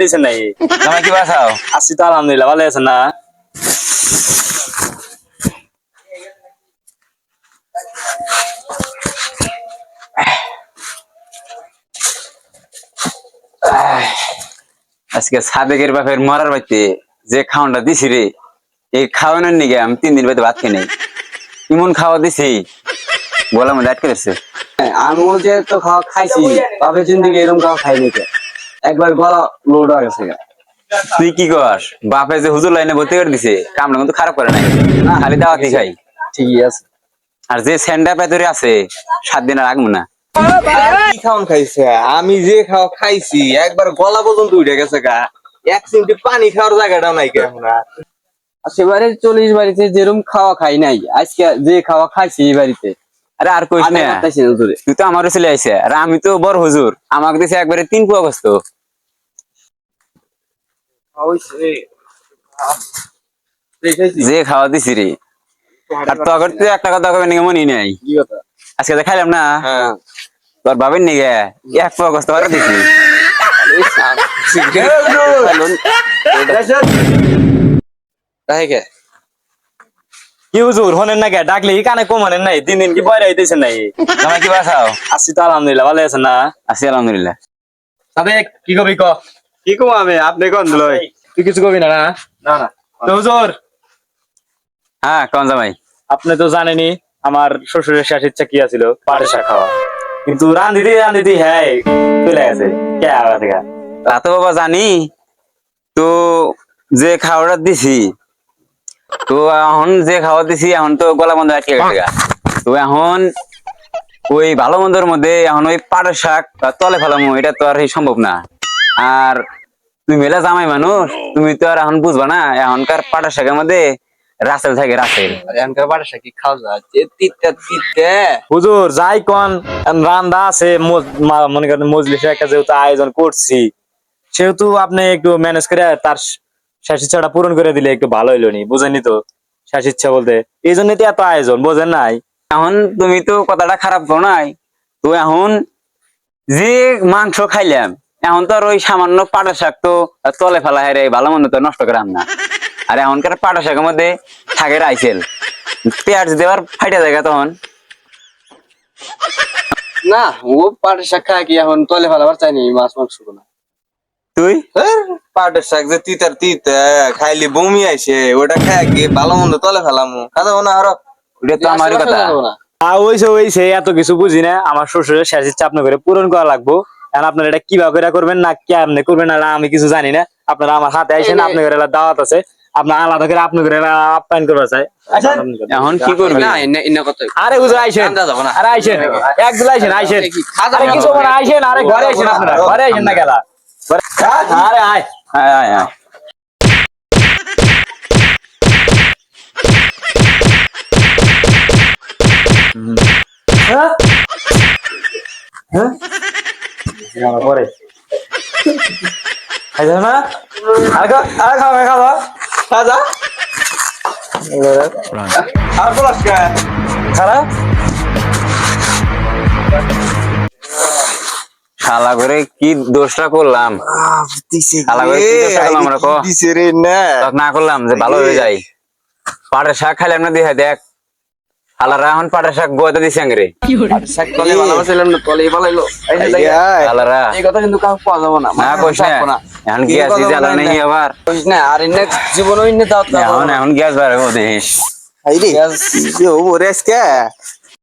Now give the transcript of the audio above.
আইতেছেন নাই। কি বাসাও আসছি তো আলহামদুলিল্লাহ ভালো আছেন না? আজকে সাবেকের বাপের মরার বাড়িতে যে খাওয়ানটা দিছি রে এই খাওয়ানোর নিগে আমি তিন দিন বাড়িতে ভাত খেয়ে নেই। ইমন খাওয়া দিছি। গলার মধ্যে আটকে গেছে আমি যে তো খাওয়া খাইছি বাপের জিন্দিগি এরকম খাওয়া খাইনি তো। একবার গলা লোড হয়ে গেছে তুই কি কর বাপে যে হুজুর লাইনে ভর্তি করে দিছে কামটা কিন্তু খারাপ করে নাই। খালি দাওয়াতি খাই। ঠিকই আছে। আর যে স্যান্ডা পেতরে আছে সাত দিন আর রাখব না কি খাইছে? আমি যে খাওয়া খাইছি একবার গলা পর্যন্ত উঠে গেছে গা। এক চিমটি পানি খাওয়ার জায়গাটাও নাই কে এখন আর। আর সেবারে চল্লিশ বাড়িতে যেরকম খাওয়া খাই নাই আজকে যে খাওয়া খাইছি এই বাড়িতে আরে আর কইস না। তুই তো আমার চলে আইছে আর আমি তো বড় হুজুর আমাকে দিছে একবারে তিন পুয়া গস্ত যে খাওয়া দিছি রে আর তখন তুই একটা কথা কবে নাকি মনে নাই আজকে তো খাইলাম না হ্যাঁ তোর বাবের নিগে এক পুয়া দিছি তাই কে কি হুজুর হনেন না কে ডাকলে কি কানে কম হনেন নাই? দিন দিন কি বয়রা আইতেছেন নাই জামাই কি বাসাও আসছি তো আলহামদুলিল্লাহ ভালো আছেন না? আছি আলহামদুলিল্লাহ। সাবেক কি কবি ক? কি কম আমি? আপনি কোন লই তুই কিছু কবি না না? না না। তো হুজুর হ্যাঁ কোন জামাই? আপনি তো জানেনই আমার শ্বশুরের শেষ ইচ্ছা কি আছিল? পাটেশা খাওয়া। কিন্তু রান্ধিতে রান্ধিতে হ্যাঁ চলে গেছে। কে তা তো বাবা জানি। তো যে খাওয়াটা দিছি তো এখন যে খাওয়া দিছি এখন তো গলা বন্ধ আটকে গেছে তো এখন ওই ভালো মন্দের মধ্যে এখন ওই পাটের শাক বা তলে ফেলামো এটা তো আর সম্ভব না। আর তুমি মেলা জামাই মানুষ তুমি তো আর এখন বুঝবা না এখনকার পাটের শাকের মধ্যে রাসেল থাকে রাসেল। এনকার বাড়া কি খাওয়া যায়? যে তিতে তিতে। হুজুর যাই কোন রান্দা আছে মজ- মা- মনে করেন মজলিসে একটা যেহেতু আয়োজন করছি সেহেতু আপনি একটু ম্যানেজ করে তার শেষ ইচ্ছাটা পূরণ করে দিলে একটু ভালো হইল নি বুঝেনি তো? শেষ ইচ্ছা বলতে এই জন্য তো এত আয়োজন বোঝেন নাই? এখন তুমি তো কথাটা খারাপ করো নাই তো এখন যে মাংস খাইলাম এখন তো আর ওই সামান্য পাটা শাক তো তলে ফেলা হেরে ভালো মন্দ তো নষ্ট করাম না। আর এখনকার পাটা শাকের মধ্যে থাকে রাইসেল পেঁয়াজ দেওয়ার ফাইটা জায়গা তখন। না ও পাটের শাক খায় কি এখন তলে ফেলাবার চাইনি মাছ মাংস না তুই? পাটের শাক যে তিতার তিতে খাইলি বমি আইছে ওটা খাই কি ভালো মন্দ তলে ফেলামু। না আরও? ওটা তো আমার কথা। আর ওইসে ওইসে এত কিছু বুঝি না। আমার শ্বশুরের শেষ ইচ্ছা আপনার করে পূরণ করা লাগবো। এখন আপনারা এটা কীভাবে করে করবেন না কেমনে করবেন না আমি কিছু জানি না। আপনারা আমার হাতে আইসেন আপনার ঘরে দাওয়াত আছে। আপনার আলাদা করে আপনার ঘরে আপ্যায়ন করবা চাই। এখন কি করবি? না ইন্না ইন্না কথা আরে হুজুর আইসেন। আরে আইসেন। আইসেন আইসেন। আরে কিছু আইসেন। আরে ঘরে আইসেন আপনারা। ঘরে আইসেন না গেলা। ঘরে- আরে আয় আয়, আয়, আয়। হ্যাঁ হ্যাঁ আমার পরে খাইছ না আরে খা আরে খাও খাও খাজা আর বলাস কে খারাপ শালা করে কি দোষটা করলাম? শালা করে কি? দোষটা করলাম আমরা কো না। না করলাম যে ভালো হয়ে যায় পাটের শাক খাইলাম না দেখ। এখন পাটের শাক গোয়াতে দিছে আঙ্গরে। শাক তলে ভালো ছিলাম না তলে ভালো এই যে দেখেন, আয়। শালারা। এই কথা কিন্তু কাউ পাওয়া যাব না। না কইস না। এখন গ্যাস নেই আবার। কইস না আর ইন্না জীবনও ইন্না দাও এখন এখন গ্যাস বার আইরে। ও মোরে আজকে?